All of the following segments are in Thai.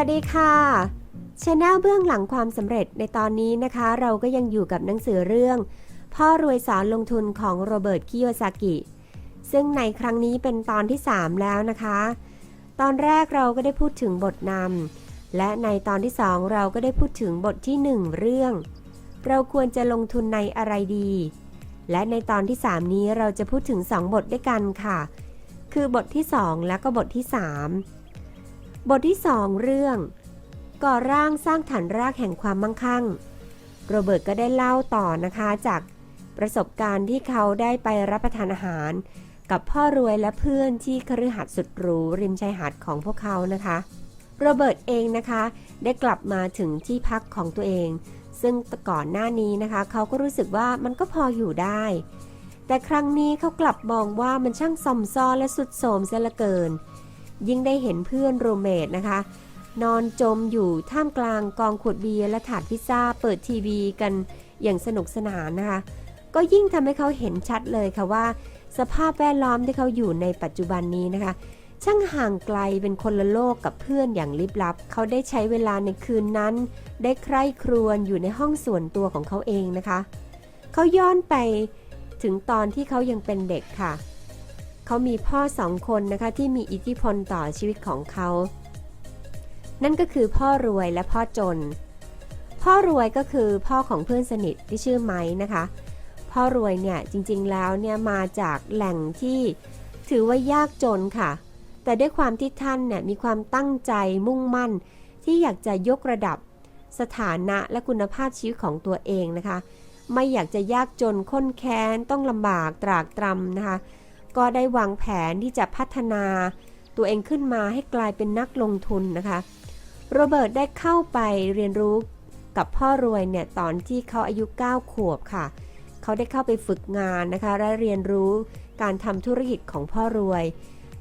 วัสดีค่ะชแนลเบื้องหลังความสำเร็จในตอนนี้นะคะ เราก็ยังอยู่กับหนังสือเรื่อง พ่อรวยสอนลงทุนของโรเบิร์ตคิโยซากิ ซึ่งในครั้งนี้เป็นตอนที่ 3 แล้วนะคะ ตอนแรกเราก็ได้พูดถึงบทนำและในตอนที่ 2 เราก็ได้พูดถึงบทที่ 1 เรื่อง เราควรจะลงทุนในอะไรดี และในตอนที่ 3 นี้เราจะพูดถึง 2 บทด้วยกันค่ะ คือบทที่ 2 และก็บทที่ 3 บทที่2เรื่อง ก่อร่างสร้างฐานรากแห่งความมั่งคั่ง โรเบิร์ตก็ได้เล่าต่อนะคะจากประสบการณ์ที่เขาได้ไปรับประทานอาหาร กับพ่อรวยและเพื่อนที่คฤหัสถ์สุดหรูริมชายหาดของพวกเขานะคะ โรเบิร์ตเองนะคะ ได้กลับมาถึงที่พักของตัวเอง ซึ่งก่อนหน้านี้นะคะ เขาก็รู้สึกว่ามันก็พออยู่ได้ แต่ครั้งนี้เขากลับมองว่ามันช่างซอมซ้อและสุดโทรมเสียเหลือเกิน ยิ่งได้เห็นเพื่อนโรเมทนะคะ นอนจมอยู่ท่ามกลางกองขวดเบียร์และถาดพิซซ่าเปิดทีวีกันอย่างสนุกสนานนะคะ ก็ยิ่งทำให้เขาเห็นชัดเลยค่ะว่า สภาพแวดล้อมที่เขาอยู่ในปัจจุบันนี้นะคะ ช่างห่างไกลเป็นคนละโลกกับเพื่อนอย่างลิบลับ เขาได้ใช้เวลาในคืนนั้น ได้ใคร่ครวญอยู่ในห้องส่วนตัวของเขาเองนะคะ เขาย้อนไปถึงตอนที่เขายังเป็นเด็กค่ะ เขามีพ่อสองคนนะคะที่มีอิทธิพลต่อชีวิตของเขา นั่นก็คือพ่อรวยและพ่อจน พ่อรวยก็คือพ่อของเพื่อนสนิทที่ชื่อไม้นะคะ พ่อรวยเนี่ยจริงๆแล้วเนี่ยมาจากแหล่งที่ถือว่ายากจนค่ะ แต่ด้วยความที่ท่านเนี่ยมีความตั้งใจมุ่งมั่น ที่อยากจะยกระดับสถานะและคุณภาพชีวิตของตัวเองนะคะ ไม่อยากจะยากจนข้นแค้นต้องลำบากตรากตรำนะคะ ก็ได้วางแผนที่จะพัฒนาตัวเองขึ้นมาให้กลายเป็นนักลงทุนนะคะ โรเบิร์ตได้เข้าไปเรียนรู้กับพ่อรวยเนี่ยตอนที่เขาอายุ 9 ขวบค่ะ เขาได้เข้าไปฝึกงานนะคะ และเรียนรู้การทำธุรกิจของพ่อรวย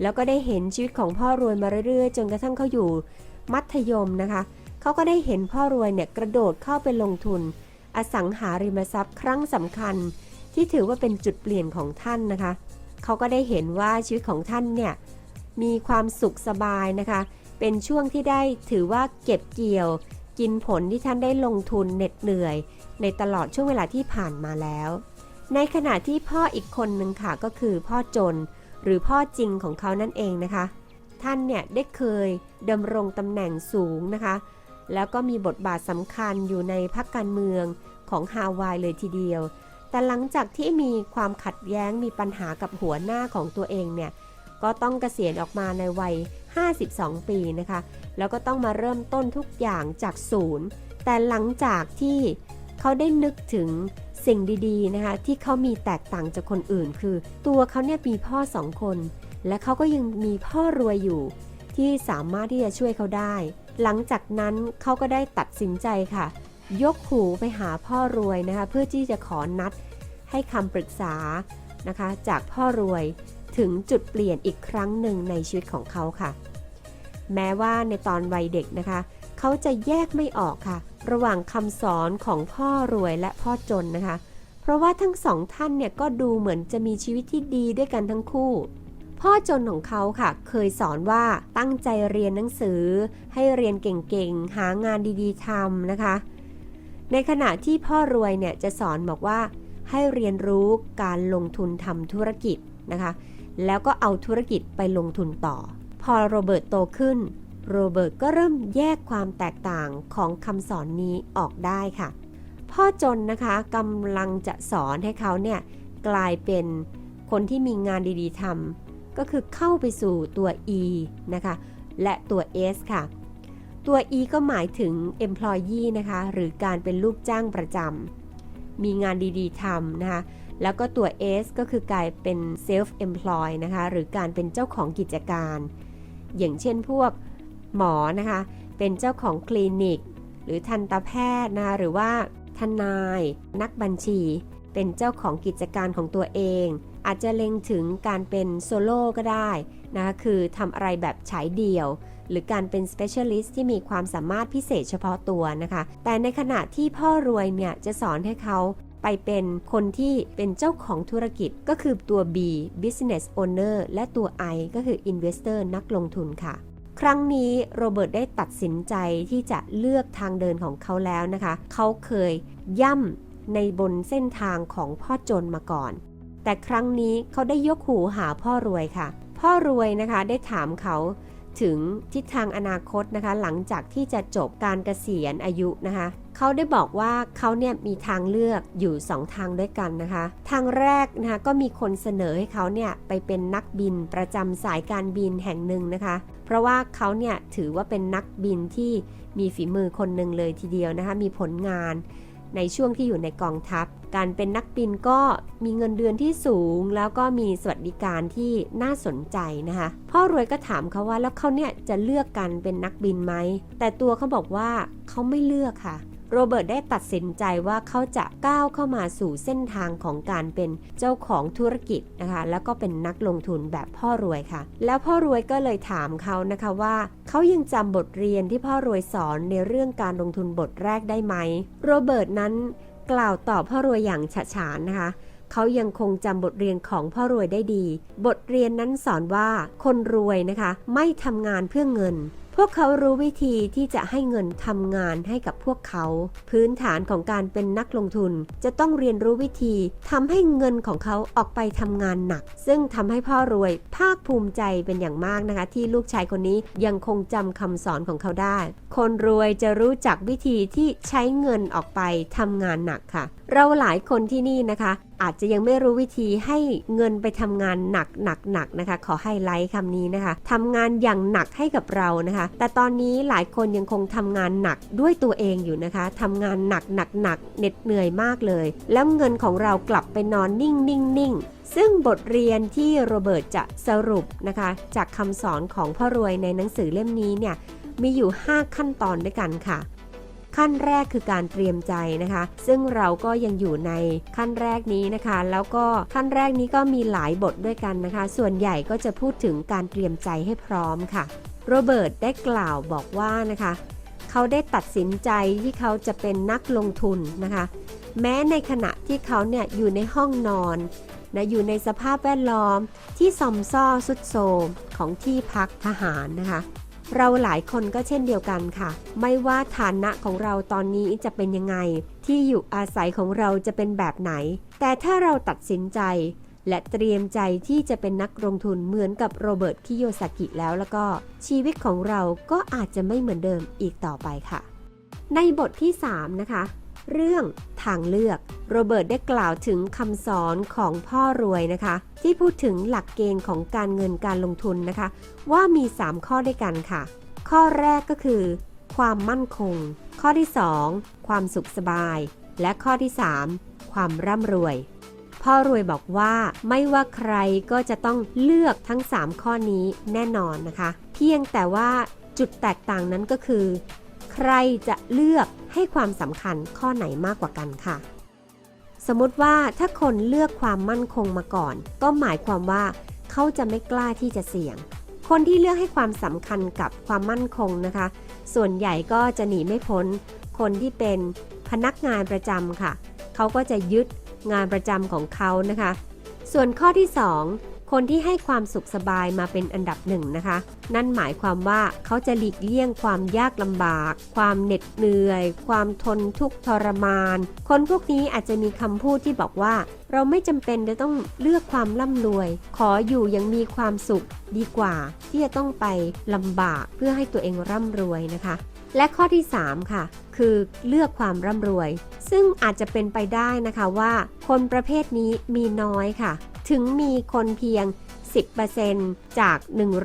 แล้วก็ได้เห็นชีวิตของพ่อรวยมาเรื่อยๆ จนกระทั่งเขาอยู่มัธยมนะคะ เขาก็ได้เห็นพ่อรวยเนี่ยกระโดดเข้าไปลงทุน อสังหาริมทรัพย์ครั้งสำคัญ ที่ถือว่าเป็นจุดเปลี่ยนของท่านนะคะ เขาก็ได้เห็นว่าชีวิตของท่านเนี่ยมีความสุขสบายนะคะ เป็นช่วงที่ได้ถือว่าเก็บเกี่ยว กินผลที่ท่านได้ลงทุนเหน็ดเหนื่อย ในตลอดช่วงเวลาที่ผ่านมาแล้ว ในขณะที่พ่ออีกคนหนึ่งค่ะก็คือพ่อจน หรือพ่อจริงของเขานั่นเองนะคะ ท่านเนี่ยได้เคยดำรงตำแหน่งสูงนะคะ แล้วก็มีบทบาทสำคัญอยู่ในพรรคการเมืองของฮาวายเลยทีเดียว แต่หลังจากที่มีความขัดแย้งมีปัญหากับหัวหน้าของตัวเองเนี่ยก็ต้องเกษียณออกมาในวัย 52 ปีนะคะ แล้วก็ต้องมาเริ่มต้นทุกอย่างจากศูนย์ แต่หลังจากที่เขาได้นึกถึงสิ่งดีๆนะคะที่เขามีแตกต่างจากคนอื่น คือ ตัวเขาเนี่ยมีพ่อสองคน และเขาก็ยังมีพ่อรวยอยู่ ที่สามารถที่จะช่วยเขาได้ หลังจากนั้นเขาก็ได้ตัดสินใจค่ะ ยกหูไปหาพ่อรวยนะคะ เพื่อที่จะขอนัดให้คำปรึกษานะคะ จากพ่อรวยถึงจุดเปลี่ยนอีกครั้งหนึ่งในชีวิตของเขาค่ะ แม้ว่าในตอนวัยเด็กนะคะ เขาจะแยกไม่ออกค่ะ ระหว่างคำสอนของพ่อรวยและพ่อจนนะคะ เพราะว่าทั้งสองท่านเนี่ยก็ดูเหมือนจะมีชีวิตที่ดีด้วยกันทั้งคู่พ่อจนของเขาค่ะ เคยสอนว่าตั้งใจเรียนหนังสือ ให้เรียนเก่งๆ หางานดีๆทำนะคะ ในขณะที่พ่อรวยเนี่ยจะสอนบอกว่าให้เรียนรู้การลงทุนทำธุรกิจนะคะ แล้วก็เอาธุรกิจไปลงทุนต่อ พอโรเบิร์ตโตขึ้น โรเบิร์ตก็เริ่มแยกความแตกต่างของคำสอนนี้ออกได้ค่ะ พ่อจนนะคะกำลังจะสอนให้เขาเนี่ยกลายเป็นคนที่มีงานดีๆทำก็คือเข้าไปสู่ตัว E นะคะ และตัว S ค่ะ ตัว E ก็หมายถึง employee นะคะ หรือการเป็นลูกจ้างประจำ มีงานดีๆทำนะคะ แล้วก็ตัว S ก็คือกลายเป็น self employ นะคะ หรือการเป็นเจ้าของกิจการ อย่างเช่นพวกหมอนะคะ เป็นเจ้าของคลินิก หรือทันตแพทย์นะคะ หรือว่าทนาย นักบัญชี เป็นเจ้าของกิจการของตัวเอง อาจจะเล็งถึงการเป็นโซโล่ก็ได้นะคะคือทำอะไรแบบฉายเดี่ยว หรือการเป็น specialist ที่มีความสามารถพิเศษเฉพาะตัวนะคะ แต่ในขณะที่พ่อรวยเนี่ยจะสอนให้เขาไปเป็นคนที่เป็นเจ้าของธุรกิจก็คือตัว B business owner และตัว I ก็คือ investor นักลงทุนค่ะ ครั้งนี้โรเบิร์ตได้ตัดสินใจที่จะเลือกทางเดินของเขาแล้วนะคะ เขาเคยย่ำในบนเส้นทางของพ่อจนมาก่อน แต่ครั้งนี้เขาได้ยกหูหาพ่อรวยค่ะ พ่อรวยนะคะได้ถามเขาถึงทิศทางอนาคตนะคะ หลังจากที่จะจบการเกษียณอายุนะคะเขาได้บอกว่าเขาเนี่ยมีทางเลือกอยู่ 2 ทางด้วยกันนะคะ ทางแรกนะคะก็มีคนเสนอให้เขาเนี่ยไปเป็นนักบินประจำสายการบินแห่งหนึ่งนะคะ เพราะว่าเขาเนี่ยถือว่าเป็นนักบินที่มีฝีมือคนหนึ่งเลยทีเดียวนะคะ มีผลงาน ในช่วงที่อยู่ในกองทัพ การเป็นนักบินก็มีเงินเดือนที่สูง แล้วก็มีสวัสดิการที่น่าสนใจนะคะ พ่อรวยก็ถามเขาว่าแล้วเขาเนี่ยจะเลือกกันเป็นนักบินไหม แต่ตัวเขาบอกว่าเขาไม่เลือกค่ะ โรเบิร์ตได้ตัดสินใจว่าเขาจะก้าวเข้ามาสู่เส้นทางของการเป็นเจ้าของธุรกิจนะคะ แล้วก็เป็นนักลงทุนแบบพ่อรวยค่ะ แล้วพ่อรวยก็เลยถามเขานะคะว่าเขายังจำบทเรียนที่พ่อรวยสอนในเรื่องการลงทุนบทแรกได้ไหม โรเบิร์ตนั้นกล่าวตอบพ่อรวยอย่างฉะฉานนะคะ เขายังคงจำบทเรียนของพ่อรวยได้ดี บทเรียนนั้นสอนว่าคนรวยนะคะ ไม่ทำงานเพื่อเงิน พวกเขารู้วิธีที่จะให้เงินทำงานให้กับพวกเขา พื้นฐานของการเป็นนักลงทุน จะต้องเรียนรู้วิธีทำให้เงินของเขาออกไปทำงานหนัก ซึ่งทำให้พ่อรวยภาคภูมิใจเป็นอย่างมากนะคะ ที่ลูกชายคนนี้ยังคงจำคำสอนของเขาได้ คนรวยจะรู้จักวิธีที่ใช้เงินออกไปทำงานหนักค่ะเราหลายคนที่นี่นะคะ อาจจะยังไม่รู้วิธีให้เงินไปทำงานหนักหนักหนักนะคะ ขอให้ไลค์คำนี้นะคะทำงานอย่างหนักให้กับเรานะคะ แต่ตอนนี้หลายคนยังคงทำงานหนักด้วยตัวเองอยู่นะคะทำงานหนักหนักหนักเหน็ดเหนื่อยมากเลย แล้วเงินของเรากลับไปนอนนิ่งนิ่งนิ่งซึ่งบทเรียนที่โรเบิร์ตจะสรุปนะคะ จากคำสอนของพ่อรวยในหนังสือเล่มนี้เนี่ยมีอยู่ 5 ขั้นตอนด้วยกันค่ะ ขั้นแรกคือการเตรียมใจนะคะ ซึ่งเราก็ยังอยู่ในขั้นแรกนี้นะคะ แล้วก็ขั้นแรกนี้ก็มีหลายบทด้วยกันนะคะ ส่วนใหญ่ก็จะพูดถึงการเตรียมใจให้พร้อมค่ะ โรเบิร์ตได้กล่าวบอกว่านะคะ เขาได้ตัดสินใจที่เขาจะเป็นนักลงทุนนะคะ แม้ในขณะที่เขาเนี่ยอยู่ในห้องนอนนะอยู่ในสภาพแวดล้อมที่ซอมซ่อสุดโทมของที่พักทหารนะคะ เราหลายคนก็เช่นเดียวกันค่ะ ไม่ว่าฐานะของเราตอนนี้จะเป็นยังไง ที่อยู่อาศัยของเราจะเป็นแบบไหน แต่ถ้าเราตัดสินใจ และเตรียมใจที่จะเป็นนักลงทุนเหมือนกับโรเบิร์ตคิโยซากิแล้วแล้วก็ ชีวิตของเราก็อาจจะไม่เหมือนเดิมอีกต่อไปค่ะ ในบทที่ 3 นะคะ เรื่องทางเลือก โรเบิร์ตได้กล่าวถึงคำสอนของพ่อรวยนะคะ ที่พูดถึงหลักเกณฑ์ของการเงินการลงทุนนะคะ ว่ามี 3 ข้อด้วยกันค่ะ ข้อแรกก็คือ ความมั่นคง ข้อที่ 2 ความสุขสบาย และข้อที่ 3 ความร่ำรวยพ่อรวยบอกว่าไม่ว่าใครก็จะต้องเลือกทั้ง 3 ข้อนี้แน่นอนนะคะ เพียงแต่ว่าจุดแตกต่างนั้นก็คือ ใครจะเลือกให้ความสำคัญข้อไหนมากกว่ากันค่ะ สมมติว่าถ้าคนเลือกความมั่นคงมาก่อน ก็หมายความว่าเขาจะไม่กล้าที่จะเสี่ยง คนที่เลือกให้ความสำคัญกับความมั่นคงนะคะ ส่วนใหญ่ก็จะหนีไม่พ้น คนที่เป็นพนักงานประจำค่ะ เขาก็จะยึดงานประจำของเขานะคะ ส่วนข้อที่ 2 คนที่ให้ความสุขสบายมาเป็นอันดับหนึ่งนะคะ นั่นหมายความว่าเขาจะหลีกเลี่ยงความยากลำบาก ความเหน็ดเหนื่อย ความทนทุกข์ทรมาน คนพวกนี้อาจจะมีคำพูดที่บอกว่า เราไม่จำเป็นจะต้องเลือกความร่ำรวย ขออยู่ยังมีความสุขดีกว่า ที่จะต้องไปลำบากเพื่อให้ตัวเองร่ำรวยนะคะ และข้อที่ 3 ค่ะคือเลือกความร่ำรวย ซึ่งอาจจะเป็นไปได้นะคะว่า คนประเภทนี้มีน้อยค่ะ ถึงมีคนเพียง 10%จาก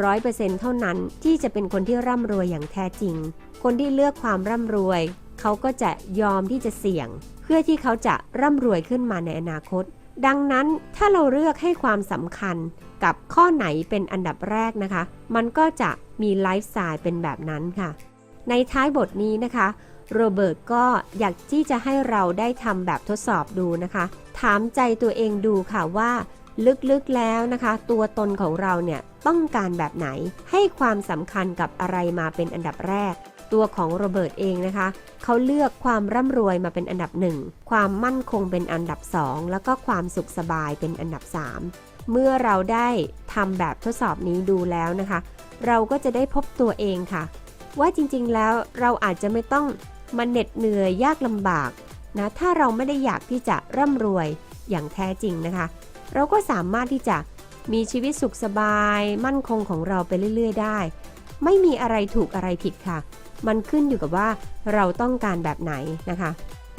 100%เท่านั้น ที่จะเป็นคนที่ร่ำรวยอย่างแท้จริง คนที่เลือกความร่ำรวย เขาก็จะยอมที่จะเสี่ยง เพื่อที่เขาจะร่ำรวยขึ้นมาในอนาคต ดังนั้นถ้าเราเลือกให้ความสำคัญกับข้อไหนเป็นอันดับแรกนะคะ มันก็จะมีไลฟ์สไตล์เป็นแบบนั้นค่ะ ในท้ายบทนี้นะคะโรเบิร์ตก็อยากที่จะให้เราได้ทำแบบทดสอบดูนะคะ ถามใจตัวเองดูค่ะว่า ลึกๆแล้วนะคะ ตัวตนของเราเนี่ยต้องการแบบไหนให้ความสำคัญกับอะไรมาเป็นอันดับแรก ตัวของโรเบิร์ตเองนะคะ เขาเลือกความร่ำรวยมาเป็นอันดับหนึ่งความมั่นคงเป็นอันดับสองแล้วก็ความสุขสบายเป็นอันดับสามเมื่อเราได้ทำแบบทดสอบนี้ดูแล้วนะคะ เราก็จะได้พบตัวเองค่ะ ว่าจริงๆแล้วเราอาจจะไม่ต้องมาเหน็ดเหนื่อยยากลำบากนะถ้าเราไม่ได้อยากที่จะร่ำรวยอย่างแท้จริงนะคะ เราก็สามารถที่จะมีชีวิตสุขสบาย มั่นคงของเราไปเรื่อย ๆ ได้ ไม่มีอะไรถูกอะไรผิดค่ะ มันขึ้นอยู่กับว่าเราต้องการแบบไหนนะคะ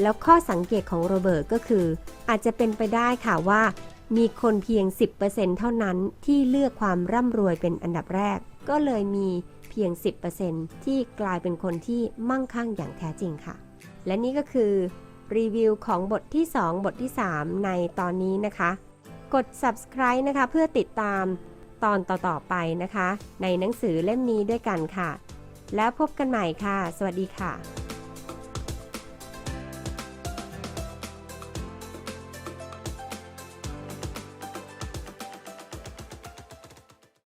แล้วข้อสังเกตของโรเบิร์ตก็คือ อาจจะเป็นไปได้ค่ะว่า มีคนเพียง 10%เท่านั้นที่เลือกความร่ำรวยเป็นอันดับแรก ก็เลยมีเพียง 10%ที่กลายเป็นคนที่มั่งคั่งอย่างแท้จริงค่ะ และนี่ก็คือรีวิวของบทที่ 2 บทที่ 3 ในตอนนี้นะคะ กด subscribe นะคะ เพื่อติดตามตอนต่อๆไปนะคะ ในหนังสือเล่มนี้ด้วยกันค่ะ แล้วพบกันใหม่ค่ะ สวัสดีค่ะ